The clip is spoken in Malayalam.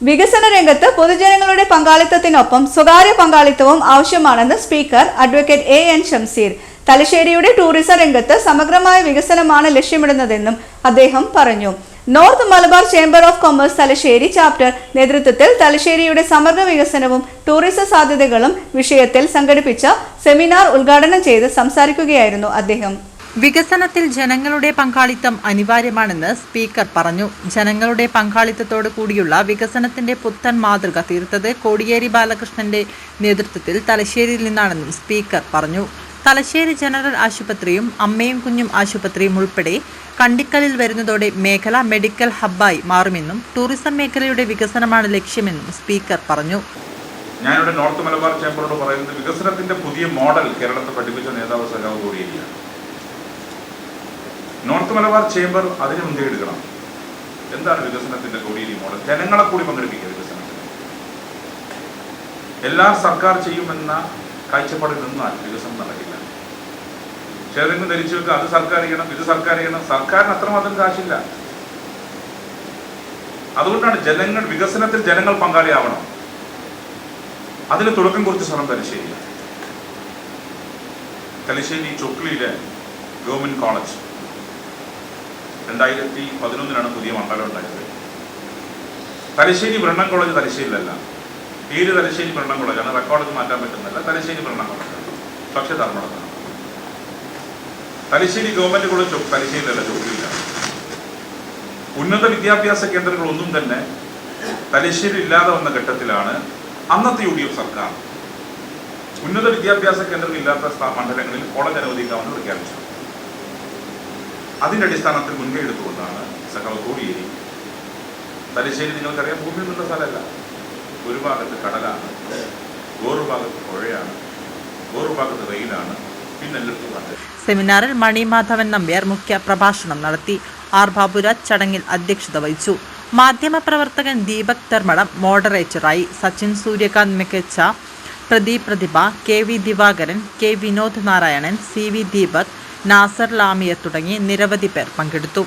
വികസന രംഗത്ത് പൊതുജനങ്ങളുടെ പങ്കാളിത്തത്തിനൊപ്പം സ്വകാര്യ പങ്കാളിത്തവും ആവശ്യമാണെന്ന് speaker advocate A N Shamseer തലശ്ശേരിയുടെ tourism രംഗത്ത് സമഗ്രമായ വികസനമാണ് ലക്ഷ്യമിടുന്നതെന്നും അദ്ദേഹം പറഞ്ഞു. North Malabar chamber of commerce Thalassery chapter നേതൃത്വത്തിൽ തലശ്ശേരിയുടെ സമഗ്ര വികസനവും ടൂറിസം സാധ്യതകളും വിഷയത്തിൽ സംഘടിപ്പിച്ച സെമിനാർ ഉദ്ഘാടനം ചെയ്ത് സംസാരിക്കുകയായിരുന്നു അദ്ദേഹം. വികസനത്തിൽ ജനങ്ങളുടെ പങ്കാളിത്തം അനിവാര്യമാണെന്ന് സ്പീക്കർ പറഞ്ഞു. ജനങ്ങളുടെ പങ്കാളിത്തത്തോടു കൂടിയുള്ള വികസനത്തിന്റെ പുത്തൻ മാതൃക തീർത്തത് കോടിയേരി ബാലകൃഷ്ണന്റെ നേതൃത്വത്തിൽ തലശ്ശേരിയിൽ നിന്നാണെന്നും സ്പീക്കർ പറഞ്ഞു. തലശ്ശേരി ജനറൽ ആശുപത്രിയും അമ്മയും കുഞ്ഞും ആശുപത്രിയും ഉൾപ്പെടെ കണ്ടിക്കലിൽ വരുന്നതോടെ മേഖല മെഡിക്കൽ ഹബ്ബായി മാറുമെന്നും ടൂറിസം മേഖലയുടെ വികസനമാണ് ലക്ഷ്യമെന്നും സ്പീക്കർ പറഞ്ഞു. ഞാനിവിടെ നോർത്ത് മലബാർ ചേംബറോട് പറയുന്നത് വികസനത്തിന്റെ പുതിയ മോഡൽ കേരളത്തെ പഠിപ്പിച്ച നേതാവ് സഖാവ് കോടിയേരിയാണ്. നോർത്ത് മലബാർ ചേംബർ അതിന് മുൻകൈ എടുക്കണം. എന്താണ് വികസനത്തിന്റെ കോടിയേരി മോഡൽ? ജനങ്ങളെ കൂടി പങ്കെടുപ്പിക്കുക വികസനത്തിന്. എല്ലാം സർക്കാർ ചെയ്യുമെന്ന കാഴ്ചപ്പാടിൽ നിന്നാൽ വികസനം നടക്കില്ല. ഏതെങ്കിലും ധരിച്ചു വെക്കുക അത് സർക്കാർ ചെയ്യണം ഇത് സർക്കാർ ചെയ്യണം സർക്കാരിന് അത്രമാത്രം കാശില്ല. അതുകൊണ്ടാണ് ജനങ്ങൾ വികസനത്തിൽ ജനങ്ങൾ പങ്കാളിയാവണം. അതിന് തുടക്കം കുറിച്ച സ്ഥലം തലശ്ശേരി. തലശ്ശേരി ചൊക്ലിയിലെ ഗവൺമെന്റ് കോളേജ്. രണ്ടായിരത്തി പതിനൊന്നിലാണ് പുതിയ മണ്ഡലം ഉണ്ടായത്. തലശ്ശേരി ബ്രണ്ണം കോളേജ് തലശ്ശേരിയിലല്ല. പേര് തലശ്ശേരി ബ്രണ്ണൻ കോളേജാണ് റെക്കോർഡ് മാറ്റാൻ പറ്റുന്നില്ല. തലശ്ശേരി ബ്രണ്ണം കോളേജ് പക്ഷേ ധർമ്മടത്താണ് തലശ്ശേരി ഗവൺമെന്റ് കോളേജ് തലശ്ശേരിയിലല്ല ജോലിയില്ല. ഉന്നത വിദ്യാഭ്യാസ കേന്ദ്രങ്ങളൊന്നും തന്നെ തലശ്ശേരി ഇല്ലാതെ വന്ന ഘട്ടത്തിലാണ് അന്നത്തെ യു ഡി എഫ് സർക്കാർ ഉന്നത വിദ്യാഭ്യാസ കേന്ദ്രങ്ങളില്ലാത്ത മണ്ഡലങ്ങളിൽ കോളേജ് അനുവദിക്കാമെന്ന് പ്രഖ്യാപിച്ചു അതിന്റെ അടിസ്ഥാനത്തിൽ മുൻകൈ എടുത്തുകൊണ്ടാണ് സഖാവ് കോടിയേരി. തലശ്ശേരി നിങ്ങൾക്കറിയാം ഭൂമി എന്നുള്ള സ്ഥലമല്ല. ഒരു ഭാഗത്ത് കടലാണ് വേറൊരു ഭാഗത്ത് പുഴയാണ് വേറൊരു ഭാഗത്ത് റെയിലാണ് സെമിനാറിൽ മണി മാധവൻ നമ്പ്യാർ മുഖ്യ പ്രഭാഷണം നടത്തി. ആർ ബാബുരാജ് ചടങ്ങിൽ അധ്യക്ഷത വഹിച്ചു. മാധ്യമപ്രവർത്തകൻ ദീപക് ധർമ്മടം മോഡറേറ്ററായി. സച്ചിൻ സൂര്യകാന്ത് മികച്ച Pradeep Prathibha K V Divakaran K Vinod Narayanan C V Deepak Nasar Lamiya തുടങ്ങി നിരവധി പേർ പങ്കെടുത്തു